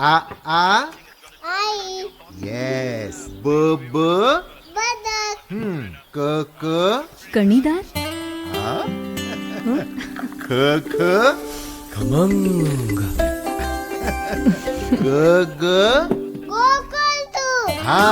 आ आ? आई. Yes ब ब बदक हम्म क क कणीदार? ख ख खमंग. ग ग गोकुळ तू. हा.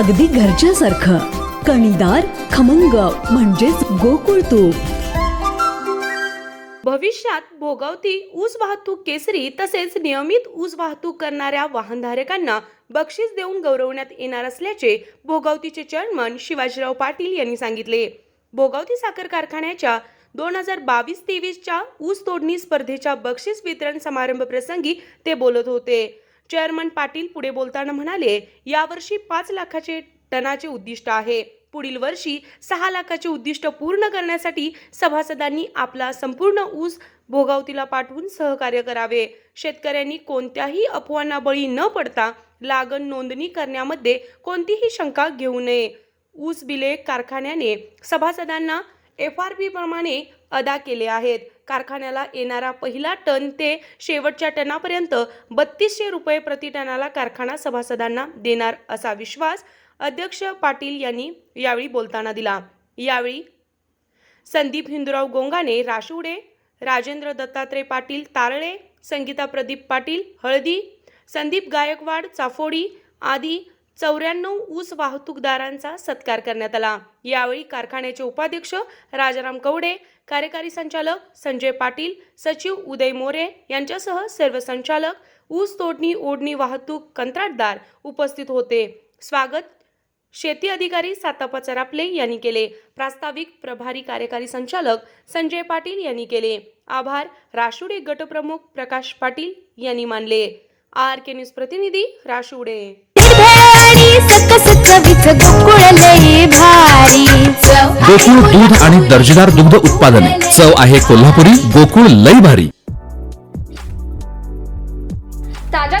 अगदी घरच्यासारखं. कणीदार खमंग म्हणजेच गोकुळ तूप भविष्यात भोगावती ऊस वाहतूक केसरी तसेच नियमित ऊस वाहतूक करणाऱ्या वाहनधारकांना बक्षीस देऊन गौरवण्यात येणार असल्याचे भोगावतीचे चेअरमन शिवाजीराव पाटील यांनी सांगितले. भोगावती साखर कारखान्याच्या दोन हजार बावीस तेवीसच्या ऊस तोडणी स्पर्धेच्या बक्षीस वितरण समारंभ प्रसंगी ते बोलत होते. चेअरमन पाटील पुढे बोलताना म्हणाले यावर्षी पाच लाखाचे टनाचे उद्दिष्ट आहे. पुढील वर्षी सहा लाखाचे उद्दिष्ट पूर्ण करण्यासाठी सभासदांनी आपला संपूर्ण ऊस भोगावतीला पाठवून सहकार्य करावे. शेतकऱ्यांनी कोणत्याही अफवांना बळी न पडता लागण नोंदणी करण्यामध्ये कोणतीही शंका घेऊ नये. ऊस बिले कारखान्याने सभासदांना एफ आर पी प्रमाणे अदा केले आहेत. कारखान्याला येणारा पहिला टन ते शेवटच्या टनापर्यंत बत्तीसशे रुपये प्रति टनाला कारखाना सभासदांना देणार असा विश्वास अध्यक्ष पाटील यांनी यावेळी बोलताना दिला. यावेळी संदीप हिंदुराव गोंगाने राशुडे राजेंद्र दत्तात्रय पाटील तारळे संगीता प्रदीप पाटील हळदी संदीप गायकवाड चाफोडी आदी चौऱ्याण्णव ऊस वाहतूकदारांचा सत्कार करण्यात आला. यावेळी कारखान्याचे उपाध्यक्ष राजाराम कवडे कार्यकारी संचालक संजय पाटील सचिव उदय मोरे यांच्यासह सर्व संचालक ऊस तोडणी ओढणी वाहतूक कंत्राटदार उपस्थित होते. स्वागत शेती अधिकारी सातापा चरापले यांनी केले. प्रास्ताविक प्रभारी कार्यकारी संचालक संजय पाटील यांनी केले. आभार. राशुडे गटप्रमुख प्रकाश पाटील यांनी मानले. आर के न्यूज प्रतिनिधी राशुडे. गोकुळ दूध आणि दर्जेदार दुग्ध उत्पादने. चव आहे कोल्हापुरी गोकुळ लई भारी. ताज्या